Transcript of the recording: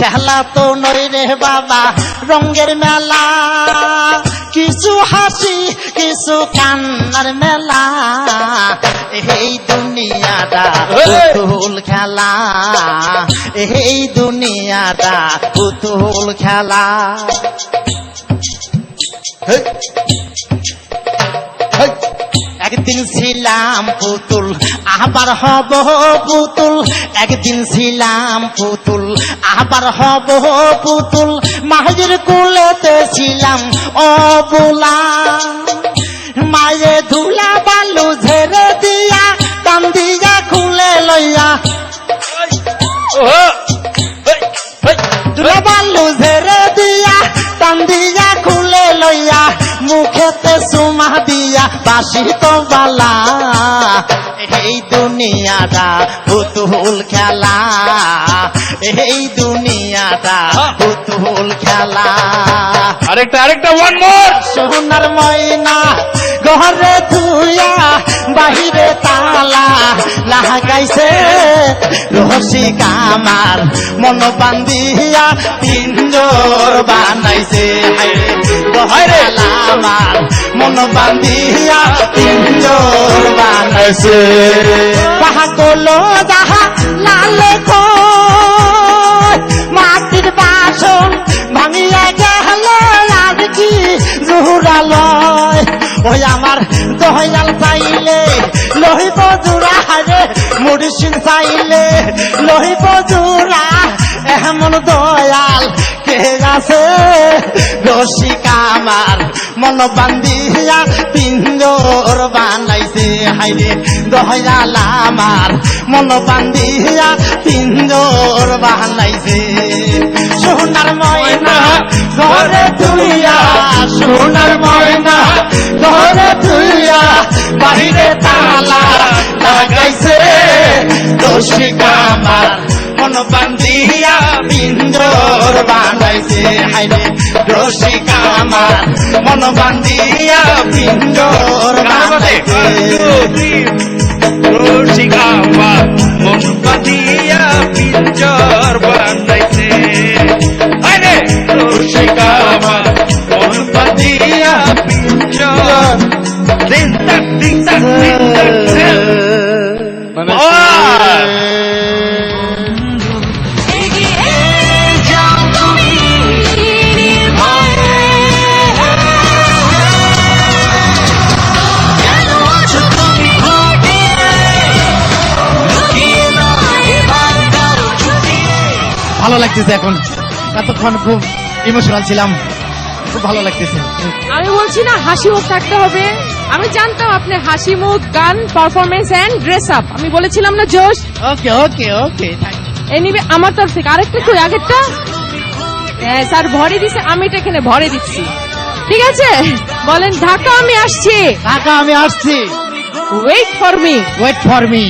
খেলা তো নই রে বাবা রঙ্গের মেলা। কিছু হাসি, কিছু কান্নার মেলা। এই দুনিয়াটা পুতুল খেলা। এই দুনিয়াটা পুতুল খেলা। একদিন ছিলাম পুতুল, আবার হব পুতুল। একদিন ছিলাম পুতুল, আবার হব পুতুল। মায়ের কুলেতে ছিলাম অবুলা। মায়ে ধুলা বালু ঝেড়ে দিয়া কান্দিয়া খুলে লইয়া। ধুলা বালু ঝেড়ে দিয়া কান্দিয়া খুলে লইয়া। মুখেতে সুমা দিয়া বাসি তো বালা এই দুনিয়াটা পুতুল খেলা এই দুনিয়াটা পুতুল খেলা। আরেকটা আরেকটা ওয়ান মোর সোনার ময়না ঘরে ধুইয়া বাহিরে তালা লাগাইছে। রহসি কামার মন বান্ধিয়া পিঞ্জর বানাইছে। ঘরে লামার মন বান্ধিয়া পিঞ্জর বানাইছে তাহা কলো যাহা লালে মাটির বাসন ভাঙিয়া গেল আর কি জুহুরালয় ওই আমার দয়াল চাইলে লহিব জুড়া রে মুড়িসিন চাইলে লহিব জুড়া এমন দয়াল, কে আছে রসিক আমার? মন বান্ধিয়া পিঞ্জর বানাইছে, হাইরে দয়াল আমার মন বান্ধিয়া পিঞ্জর বানাইছে। সোনার ময়না ঘরে তুইয়া সোনার ময়না ঘরে তুইয়া বাহিরে তালা লাগাইছে রসিক আমার মন পিঞ্জর বানাইছে হাইরে রসিক আমার মন বান্ধিয়া পিঞ্জর বানাইছে রসিকামা মন বাঁধিয়া পিঞ্জর বানাইছে আরে রসিকামা মন বাঁধিয়া পিঞ্জর দিন তাক দিন তাক দিন তাক দিন। ভালো লাগতেছে এখন। এতক্ষণ খুব ইমোশনাল ছিলাম। খুব ভালো লাগতেছে। আমি বলছি না হাসি মুখ থাকতে হবে। আমি জানতাম আপনি হাসি মুখ গান পারফরমেন্স এন্ড ড্রেস আপ আমি বলেছিলাম না জোশ। ওকে ওকে ওকে এনিবে আমার তরফ থেকে। আরেকটা কই আগেরটা? হ্যাঁ স্যার ভরে দিছে। আমি এটা এখানে ভরে দিচ্ছি। ঠিক আছে? বলেন ঢাকা আমি আসছি। কাকা আমি আসছি। Wait for me wait for me